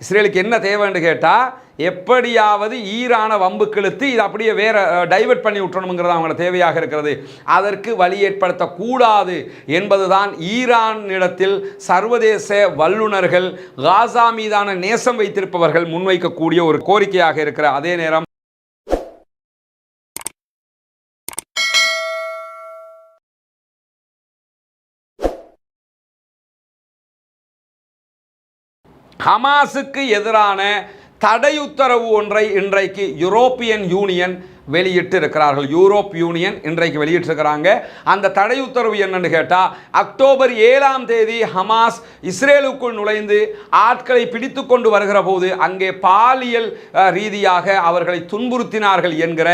இஸ்ரேலுக்கு என்ன தேவைன்னு கேட்டால் எப்படியாவது ஈரான வம்பு இழுத்து இது அப்படியே வேற டைவர்ட் பண்ணி விட்டணுங்கிறது அவங்களோட தேவையாக இருக்கிறது. அதற்கு வழி ஏற்படுத்தக்கூடாது என்பதுதான் ஈரானிடத்தில் சர்வதேச வல்லுநர்கள் காசா மீதான நேசம் வைத்திருப்பவர்கள் முன்வைக்கக்கூடிய ஒரு கோரிக்கையாக இருக்கிற அதே நேரம் ஹமாஸுக்கு எதிரான தடையுத்தரவு ஒன்றை இன்றைக்கு யூரோப்பியன் யூனியன் வெளியிட்டு இருக்கிறார்கள் யூரோப் யூனியன் இன்றைக்கு வெளியிட்டிருக்கிறாங்க. அந்த தடை உத்தரவு என்னன்னு கேட்டால் அக்டோபர் ஏழாம் தேதி ஹமாஸ் இஸ்ரேலுக்குள் நுழைந்து ஆட்களை பிடித்து கொண்டு வருகிற போது அங்கே பாலியல் ரீதியாக அவர்களை துன்புறுத்தினார்கள் என்கிற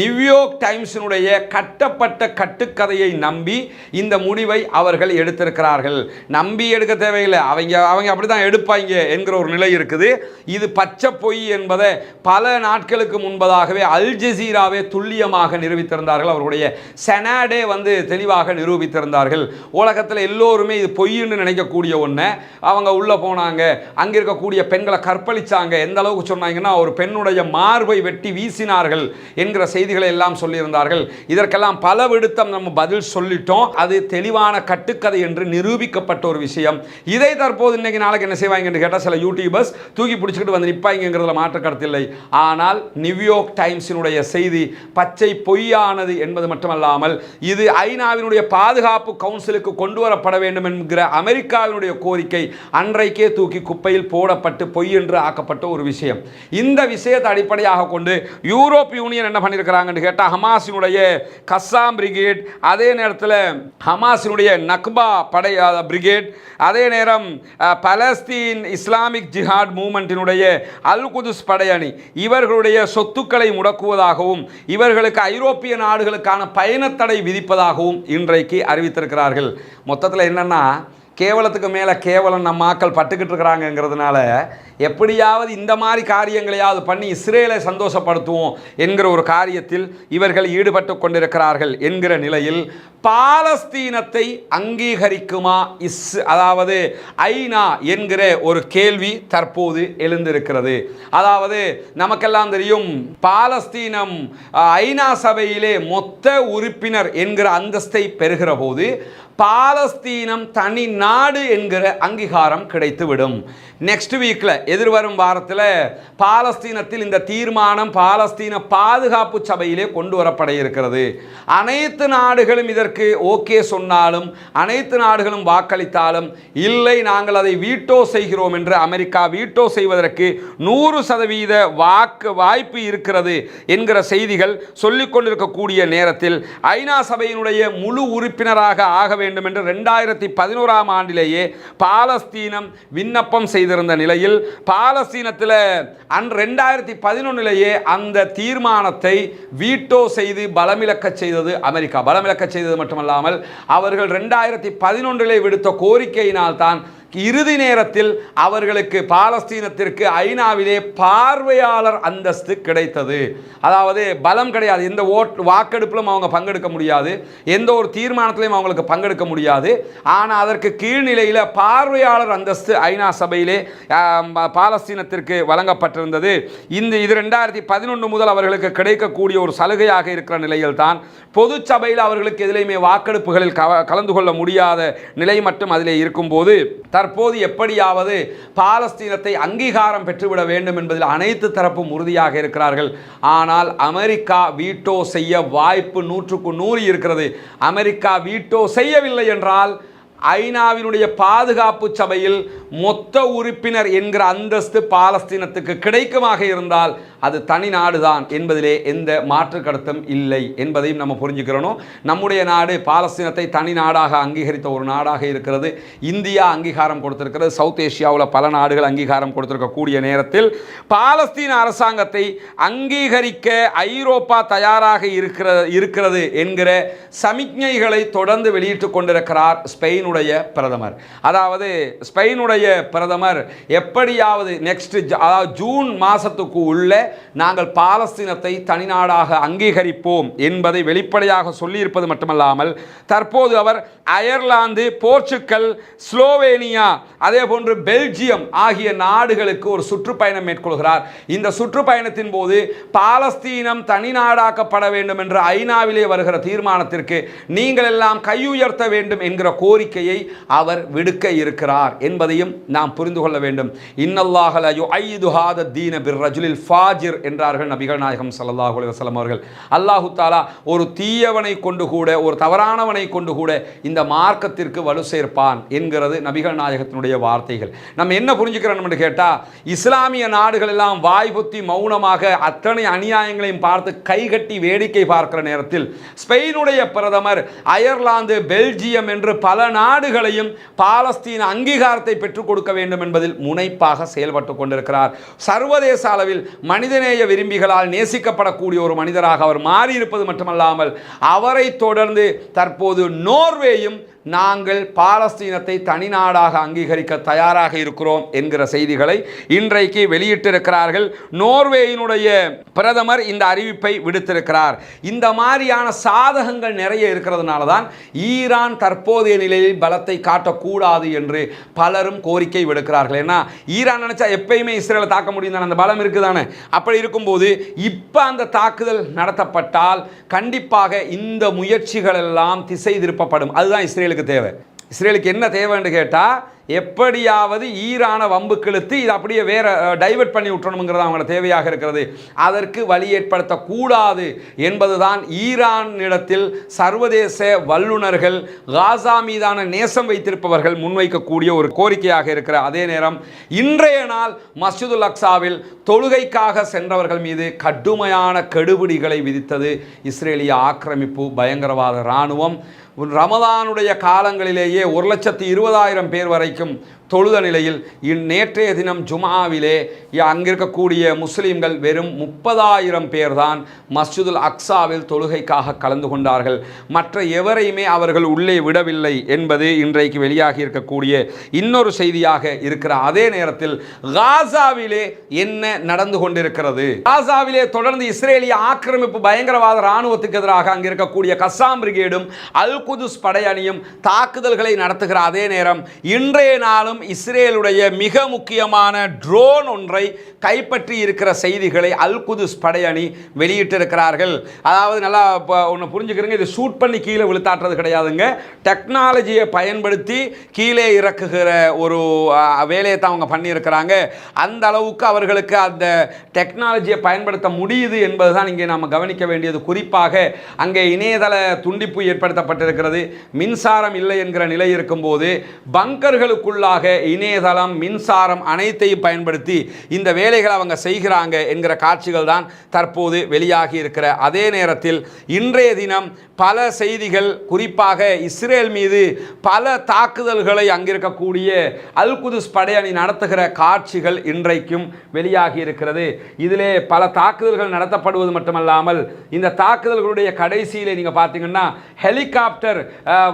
நியூயோர்க் டைம்ஸினுடைய கட்டப்பட்ட கட்டுக்கதையை நம்பி இந்த முடிவை அவர்கள் எடுத்திருக்கிறார்கள். நம்பி எடுக்க தேவையில்லை. அவங்க அவங்க அப்படி தான் எடுப்பாங்க என்கிற ஒரு நிலை இருக்குது. இது பச்சை பொய் என்பதை பல நாட்களுக்கு முன்பதாகவே அல் சபீராவே துல்லியமாக நிரூபித்திருந்தார்கள். அவருடைய செனாடே வந்து தெளிவாக நிரூபித்திருந்தார்கள். உலகத்தில் எல்லோருமே இது பொய்ன்னு நினைக்கக்கூடிய ஒன்று அவங்க உள்ளே போனாங்க. அங்கே இருக்கக்கூடிய பெண்களை கற்பழிச்சாங்க. எந்த அளவுக்கு சொன்னாங்கன்னா ஒரு பெண்ணுடைய மார்பை வெட்டி வீசினார்கள் என்கிற செய்திகளை எல்லாம் சொல்லியிருந்தார்கள். இதற்கெல்லாம் பல விடுத்தம் நம்ம பதில் சொல்லிட்டோம். அது தெளிவான கட்டுக்கதை என்று நிரூபிக்கப்பட்ட ஒரு விஷயம். இதை தற்போது இன்னைக்கு நாளைக்கு என்ன செய்வாங்கன்னு கேட்டால் சில யூடியூபர்ஸ் தூக்கி பிடிச்சிக்கிட்டு வந்து நிற்பாங்கிறதுல மாற்ற கருத்தில்லை ஆனால் நியூயார்க் டைம்ஸினுடைய செய்தி செய்தி பச்சை பொய்யானது என்பது மட்டுமல்லாமல் இது ஐநாவினுடைய பாதுகாப்பு கவுன்சிலுக்கு கொண்டு வரப்பட வேண்டும் என்கிற அமெரிக்காவினுடைய கோரிக்கை அன்றைக்கே தூக்கி குப்பையில் போடப்பட்டு பொய் என்று ஆக்கப்பட்ட ஒரு விஷயம். இந்த விஷயத்தை அடிப்படையாக கொண்டு யூரோப் யூனியன் என்ன பண்ணியிருக்கிறாங்கன்னு கேட்டால் ஹமாஸினுடைய கஸ்ஸாம் பிரிகேட் அதே நேரத்தில் ஹமாஸினுடைய நக்பா படை பிரிகேட் அதே நேரம் பலஸ்தீன் இஸ்லாமிக் ஜிஹாட் மூமெண்ட்டினுடைய அல் குதுஸ் படையணி இவர்களுடைய சொத்துக்களை முடக்குவதாகவும் இவர்களுக்கு ஐரோப்பிய நாடுகளுக்கான பயணத்தடை விதிப்பதாகவும் இன்றைக்கு அறிவித்திருக்கிறார்கள். மொத்தத்தில் என்னென்னா கேவலத்துக்கு மேலே கேவலம் நம்ம ஆக்கள் பட்டுக்கிட்டு இருக்கிறாங்கங்கிறதுனால எப்படியாவது இந்த மாதிரி காரியங்களையாவது பண்ணி இஸ்ரேலை சந்தோஷப்படுத்துவோம் என்கிற ஒரு காரியத்தில் இவர்கள் ஈடுபட்டு கொண்டிருக்கிறார்கள் என்கிற நிலையில் பாலஸ்தீனத்தை அங்கீகரிக்குமா இஸ் அதாவது ஐநா என்கிற ஒரு கேள்வி தற்போது எழுந்திருக்கிறது. அதாவது நமக்கெல்லாம் தெரியும் பாலஸ்தீனம் ஐநா சபையிலே மொத்த உறுப்பினர் என்கிற அந்தஸ்தை பெறுகிற போது பாலஸ்தீனம் தனி நாடு என்கிற அங்கீகாரம் கிடைத்துவிடும். நெக்ஸ்ட் வீக்கில் எதிர்வரும் வாரத்தில் பாலஸ்தீனத்தில் இந்த தீர்மானம் பாலஸ்தீன பாதுகாப்பு சபையிலே கொண்டு வரப்பட இருக்கிறது. அனைத்து நாடுகளும் இதற்கு ஓகே சொன்னாலும் அனைத்து நாடுகளும் வாக்களித்தாலும் இல்லை நாங்கள் அதை வீட்டோ செய்கிறோம் என்று அமெரிக்கா வீட்டோ செய்வதற்கு நூறு சதவீத வாக்கு வாய்ப்பு இருக்கிறது என்கிற செய்திகள் சொல்லிக் கொண்டிருக்கக்கூடிய நேரத்தில் ஐநா சபையினுடைய முழு உறுப்பினராக ஆக வேண்டும் என்று ரெண்டாயிரத்தி பதினோராம் ஆண்டிலேயே பாலஸ்தீனம் விண்ணப்பம் செய்த செய்திருந்த நிலையில் பாலஸ்தீனத்தில் அன் ரெண்டாயிரத்தி பதினொன்னிலேயே அந்த தீர்மானத்தை வீட்டோ செய்து பலமிழக்க செய்தது அமெரிக்கா. பலமிழக்க செய்தது மட்டுமல்லாமல் அவர்கள் ரெண்டாயிரத்தி பதினொன்றிலே விடுத்த கோரிக்கையினால் தான் இறுதி நேரத்தில் அவர்களுக்கு பாலஸ்தீனத்திற்கு ஐநாவிலே பார்வையாளர் அந்தஸ்து கிடைத்தது. அதாவது பலம் கிடையாது. எந்த ஓட் வாக்கெடுப்பிலும் அவங்க பங்கெடுக்க முடியாது. எந்த ஒரு தீர்மானத்திலையும் அவங்களுக்கு பங்கெடுக்க முடியாது. ஆனால் அதற்கு கீழ்நிலையில் பார்வையாளர் அந்தஸ்து ஐநா சபையிலே பாலஸ்தீனத்திற்கு வழங்கப்பட்டிருந்தது. இந்த இது ரெண்டாயிரத்தி பதினொன்று முதல் அவர்களுக்கு கிடைக்கக்கூடிய ஒரு சலுகையாக இருக்கிற நிலையில் தான் பொது சபையில் அவர்களுக்கு எதிலையுமே வாக்கெடுப்புகளில் கலந்து கொள்ள முடியாத நிலை மட்டும் அதிலே இருக்கும்போது தற்போது எப்படியாவது பாலஸ்தீனத்தை அங்கீகாரம் பெற்றுவிட வேண்டும் என்பதில் அனைத்து தரப்பும் உறுதியாக இருக்கிறார்கள். ஆனால் அமெரிக்கா வீட்டோ செய்ய வாய்ப்பு நூற்றுக்கு நூறு இருக்கிறது. அமெரிக்கா வீட்டோ செய்யவில்லை என்றால் ஐநாவினுடைய பாதுகாப்பு சபையில் மொத்த உறுப்பினர் என்கிற அந்தஸ்து பாலஸ்தீனத்துக்கு கிடைக்குமாக இருந்தால் அது தனி நாடுதான் என்பதிலே எந்த மாற்று கருத்தும் இல்லை என்பதையும் நம்ம புரிஞ்சுக்கிறணும். நம்முடைய நாடு பாலஸ்தீனத்தை தனி நாடாக அங்கீகரித்த ஒரு நாடாக இருக்கிறது. இந்தியா அங்கீகாரம் கொடுத்திருக்கிறது. சவுத் ஏசியாவில் பல நாடுகள் அங்கீகாரம் கொடுத்திருக்கக்கூடிய நேரத்தில் பாலஸ்தீன அரசாங்கத்தை அங்கீகரிக்க ஐரோப்பா தயாராக இருக்கிற இருக்கிறது என்கிற சமிக்ஞைகளை தொடர்ந்து வெளியிட்டு கொண்டிருக்கிறார் ஸ்பெயினுடைய ஸ்பெயினுடைய பிரதமர். அதாவது ஸ்பெயினுடைய பிரதமர் எப்படியாவது நெக்ஸ்ட் அதாவது ஜூன் மாதத்துக்கு உள்ள நாங்கள் பாலஸ்தீனத்தை தனிநாடாக அங்கீகரிப்போம் என்பதை வெளிப்படையாக சொல்லியிருப்பது மட்டுமல்லாமல் தற்போது அவர் அயர்லாந்து போர்ச்சுக்கல் ஸ்லோவேனியா அதே போன்று பெல்ஜியம் ஆகிய நாடுகளுக்கு ஒரு சுற்றுப்பயணம் மேற்கொள்கிறார். இந்த சுற்றுப்பயணத்தின் போது பாலஸ்தீனம் தனிநாடாக்கப்பட வேண்டும் என்ற ஐநாவிலே வருகிற தீர்மானத்திற்கு நீங்கள் எல்லாம் கையுயர்த்த வேண்டும் என்கிற கோரிக்கை கோரிக்கையை அவர் விடுக்க இருக்கிறார் என்பதையும் நாம் புரிந்து கொள்ள வேண்டும். இன்னல்லாஹல யுஐதுஹாத தீன பிர் ரஜுலில் ஃபாஜிர் என்றார்கள் நபிகள் நாயகம் ஸல்லல்லாஹு அலைஹி வஸல்லம் அவர்கள். அல்லாஹு தாலா ஒரு தீயவனை கொண்டு கூட ஒரு தவறானவனை கொண்டு கூட இந்த மார்க்கத்திற்கு வலு சேர்ப்பான் என்கிறது நபிகள் நாயகத்தினுடைய வார்த்தைகள். நம்ம என்ன புரிஞ்சுக்கிறோம் என்று கேட்டால் இஸ்லாமிய நாடுகள் எல்லாம் வாய்புத்தி மௌனமாக அத்தனை அநியாயங்களையும் பார்த்து கைகட்டி வேடிக்கை பார்க்கிற நேரத்தில் ஸ்பெயினுடைய பிரதமர் அயர்லாந்து பெல்ஜியம் என்று பல நாடுகளையும் பாலஸ்தீன அங்கீகாரத்தை பெற்றுக் கொடுக்க வேண்டும் என்பதில் முனைப்பாக செயல்பட்டு கொண்டிருக்கிறார். சர்வதேச அளவில் மனிதநேய விரும்பிகளால் நேசிக்கப்படக்கூடிய ஒரு மனிதராக அவர் மாறியிருப்பது மட்டுமல்லாமல் அவரை தொடர்ந்து தற்போது நோர்வேயும் நாங்கள் பாலஸ்தீனத்தை தனிநாடாக அங்கீகரிக்க தயாராக இருக்கிறோம் என்கிற செய்திகளை இன்றைக்கு வெளியிட்டிருக்கிறார்கள். நோர்வேயினுடைய பிரதமர் இந்த அறிவிப்பை விடுத்திருக்கிறார். இந்த மாதிரியான சாதகங்கள் நிறைய இருக்கிறதுனால தான் ஈரான் தற்போதைய நிலையில் பலத்தை காட்டக்கூடாது என்று பலரும் கோரிக்கை விடுக்கிறார்கள். ஏன்னா ஈரான் நினைச்சா எப்பயுமே இஸ்ரேலை தாக்க முடியும் தானே? அந்த பலம் இருக்குதானே? அப்படி இருக்கும்போது இப்போ அந்த தாக்குதல் நடத்தப்பட்டால் கண்டிப்பாக இந்த முயற்சிகள் எல்லாம் திசை திருப்பப்படும். அதுதான் இஸ்ரேல் இஸ்ரேலுக்கு தேவை. இஸ்ரேலுக்கு என்ன தேவைன்னு கேட்டால் எப்படியாவது ஈரான வம்பு இழுத்து இது அப்படியே வேற டைவர்ட் பண்ணி விட்டணுங்கிறது அவங்களோட தேவையாக இருக்கிறது. அதற்கு வழி ஏற்படுத்தக்கூடாது என்பதுதான் ஈரானிடத்தில் சர்வதேச வல்லுநர்கள் காசா மீதான நேசம் வைத்திருப்பவர்கள் முன்வைக்கக்கூடிய ஒரு கோரிக்கையாக இருக்கிற அதே நேரம் இன்றைய நாள் மஸ்ஜிதுல் அக்சாவில் தொழுகைக்காக சென்றவர்கள் மீது கடுமையான கெடுபிடிகளை விதித்தது இஸ்ரேலிய ஆக்கிரமிப்பு பயங்கரவாத இராணுவம். ரமதானுடைய காலங்களிலேயே ஒரு லட்சத்தி இருபதாயிரம் பேர் வரைக்கும் தொழுத நிலையில் இந்நேற்றைய தினம் ஜுமாவிலே அங்கிருக்கக்கூடிய முஸ்லீம்கள் வெறும் முப்பதாயிரம் பேர்தான் மஸ்ஜிதுல் அக்ஸாவில் தொழுகைக்காக கலந்து கொண்டார்கள். மற்ற எவரையுமே அவர்கள் உள்ளே விடவில்லை என்பது இன்றைக்கு வெளியாகி இருக்கக்கூடிய இன்னொரு செய்தியாக இருக்கிற அதே நேரத்தில் காசாவிலே என்ன நடந்து கொண்டிருக்கிறது? காசாவிலே தொடர்ந்து இஸ்ரேலிய ஆக்கிரமிப்பு பயங்கரவாத இராணுவத்துக்கு எதிராக அங்கிருக்கக்கூடிய கசாம் பிரிகேடும் அல் குதுஸ் படையணியும் தாக்குதல்களை நடத்துகிற அதே நேரம் இன்றைய நாளும் இஸ்ரேலுடைய மிக முக்கியமான ட்ரோன் ஒன்றை கைப்பற்றி இருக்கிற செய்திகளை அல் குதுஸ் படையணி வெளியிட்டிருக்கிறார்கள். அதாவது நல்லா இப்போ ஒன்று புரிஞ்சுக்கிறீங்க இது ஷூட் பண்ணி கீழே விழுத்தாட்டுறது கிடையாதுங்க. டெக்னாலஜியை பயன்படுத்தி கீழே இறக்குகிற ஒரு வேலையை தான் அவங்க பண்ணியிருக்கிறாங்க. அந்த அளவுக்கு அவர்களுக்கு அந்த டெக்னாலஜியை பயன்படுத்த முடியுது என்பது தான் இங்கே நாம் கவனிக்க வேண்டியது. குறிப்பாக அங்கே இணையதள துண்டிப்பு ஏற்படுத்தப்பட்டிருக்கிறது. மின்சாரம் இல்லை என்கிற நிலை இருக்கும்போது பங்கர்களுக்குள்ளாக இணையதளம் மின்சாரம் அனைத்தையும் பயன்படுத்தி இந்த வேலைகளை அவங்க செய்கிறாங்க என்கிற காட்சிகள் தான் தற்போது வெளியாகி இருக்கிற. அதே நேரத்தில் இன்றைய தினம் பல செய்திகள் குறிப்பாக இஸ்ரேல் மீது பல தாக்குதல்களை அங்கிருக்கக்கூடிய அல்குதுஸ் படையணி நடத்துகிற காட்சிகள் இன்றைக்கும் வெளியாகி இருக்கிறது. இதிலே பல தாக்குதல்கள் நடத்தப்படுவது மட்டுமல்லாமல் இந்த தாக்குதல்களுடைய கடைசியிலே நீங்கள் பார்த்தீங்கன்னா ஹெலிகாப்டர்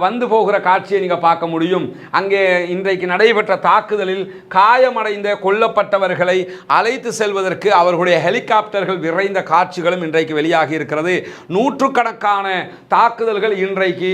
வந்து போகிற காட்சியை நீங்கள் பார்க்க முடியும். அங்கே இன்றைக்கு நடைபெற்ற தாக்குதலில் காயமடைந்த கொல்லப்பட்டவர்களை அழைத்து செல்வதற்கு அவர்களுடைய ஹெலிகாப்டர்கள் விரைந்த காட்சிகளும் இன்றைக்கு வெளியாகி இருக்கிறது. நூற்றுக்கணக்கான தாக்குதல்கள் இன்றைக்கு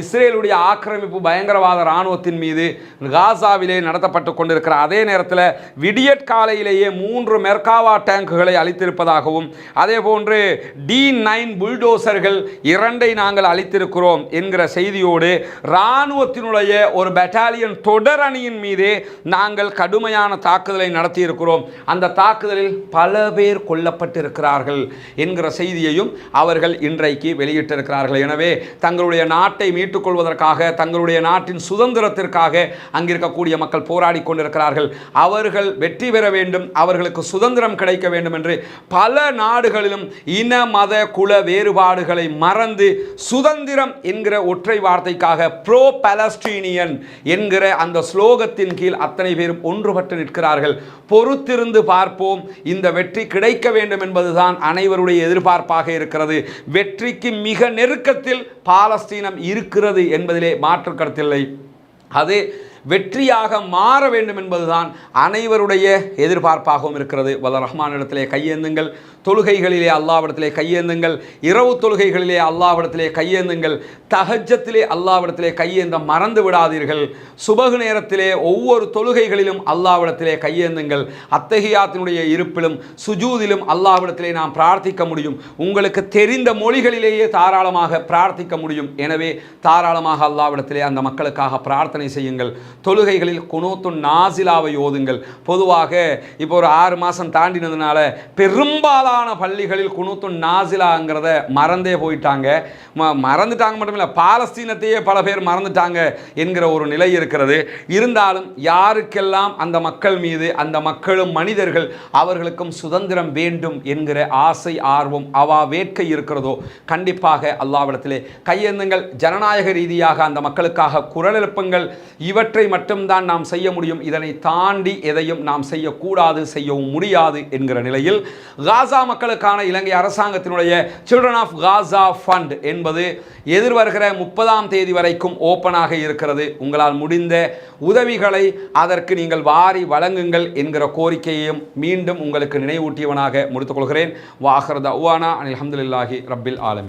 இஸ்ரேலுடைய ஆக்கிரமிப்பு பயங்கரவாத இராணுவத்தின் மீது காசாவிலே நடத்தப்பட்டு கொண்டிருக்கிற அதே நேரத்தில் விடியற் காலையிலேயே மூன்று மெர்காவா டேங்குகளை அளித்திருப்பதாகவும் அதே போன்று டி நைன் புல்டோசர்கள் இரண்டை நாங்கள் அளித்திருக்கிறோம் என்கிற செய்தியோடு இராணுவத்தினுடைய ஒரு பெட்டாலியன் தொடர் அணியின் மீதே நாங்கள் கடுமையான தாக்குதலை நடத்தியிருக்கிறோம். அந்த தாக்குதலில் பல பேர் கொல்லப்பட்டிருக்கிறார்கள் என்கிற செய்தியையும் அவர்கள் இன்றைக்கு வெளியிட்டிருக்கிறார்கள். எனவே தங்களுடைய நாட்டை மீட்டுக்கொள்வதற்காக தங்களுடைய நாட்டின் சுதந்திரத்திற்காக அங்கிருக்கக்கூடிய மக்கள் போராடி கொண்டிருக்கிறார்கள். அவர்கள் வெற்றி பெற வேண்டும் அவர்களுக்கு சுதந்திரம் கிடைக்க வேண்டும் என்று பல நாடுகளிலும் இன மத குல வேறுபாடுகளை மறந்து சுதந்திரம் என்கிற ஒற்றை வார்த்தைக்காக ப்ரோ பலஸ்டீனியன் என்கிற அந்த ஸ்லோக ஸ்லோகத்தின் கீழ் அத்தனை பேரும் ஒன்றுபட்டு நிற்கிறார்கள். பொறுத்திருந்து பார்ப்போம். இந்த வெற்றி கிடைக்க வேண்டும் என்பதுதான் அனைவருடைய எதிர்பார்ப்பாக இருக்கிறது. வெற்றிக்கு மிக நெருக்கத்தில் பாலஸ்தீனம் இருக்கிறது என்பதிலே மாற்று கருத்தில்லை. அது வெற்றியாக மாற வேண்டும் என்பதுதான் அனைவருடைய எதிர்பார்ப்பாகவும் இருக்கிறது. வல்ல ரஹ்மான் இடத்திலே கையேந்துங்கள். தொழுகைகளிலே அல்லாவிடத்திலே கையேந்துங்கள். இரவு தொழுகைகளிலே அல்லாவிடத்திலே கையேந்துங்கள். தஹஜத்திலே அல்லாவிடத்திலே கையேந்த மறந்து விடாதீர்கள். சுபகு நேரத்திலே ஒவ்வொரு தொழுகைகளிலும் அல்லாவிடத்திலே கையேந்துங்கள். அத்தகையாத்தினுடைய இருப்பிலும் சுஜூதிலும் அல்லாவிடத்திலே நாம் பிரார்த்திக்க முடியும். உங்களுக்கு தெரிந்த மொழிகளிலேயே தாராளமாக பிரார்த்திக்க முடியும். எனவே தாராளமாக அல்லாவிடத்திலே அந்த மக்களுக்காக பிரார்த்தனை செய்யுங்கள். தொழுகைகளில் குணோத்து நாசிலாவை ஓதுங்கள். பொதுவாக இப்போ ஒரு ஆறு மாதம் தாண்டினதுனால பெரும்பாலான பெரும்பாலான பள்ளிகளில் குனூத்து நாசிலாங்கிறத மறந்தே போயிட்டாங்க. ம மறந்துட்டாங்க மட்டும் இல்லை பாலஸ்தீனத்தையே பல பேர் மறந்துட்டாங்க என்கிற ஒரு நிலை இருக்கிறது. இருந்தாலும் யாருக்கெல்லாம் அந்த மக்கள் மீது அந்த மக்களும் மனிதர்கள் அவர்களுக்கும் சுதந்திரம் வேண்டும் என்கிற ஆசை ஆர்வம் அவா வேட்கை இருக்கிறதோ கண்டிப்பாக அல்லாவிடத்திலே கையேந்துங்கள். ஜனநாயக ரீதியாக அந்த மக்களுக்காக குரல் எழுப்புங்கள் இவற்றை மட்டும்தான் நாம் செய்ய முடியும். இதனை தாண்டி எதையும் நாம் செய்யக்கூடாது செய்யவும் முடியாது என்கிற நிலையில் காசா காசா மக்களுக்கான இலங்கை அரசாங்கத்தினுடைய சில்ட்ரன் ஆஃப் காசா ஃபண்ட் என்பது எதிர்வருகிற முப்பதாம் தேதி வரைக்கும் ஓப்பனாக இருக்கிறது. உங்களால் முடிந்த உதவிகளை அதற்கு நீங்கள் வாரி வழங்குங்கள் என்கிற கோரிக்கையையும் மீண்டும் உங்களுக்கு நினைவூட்டியவனாக முடித்துக்கொள்கிறேன் வாஹர் தவானா அனில் அஹமதுல்லாஹி ரப்பில் ஆலமி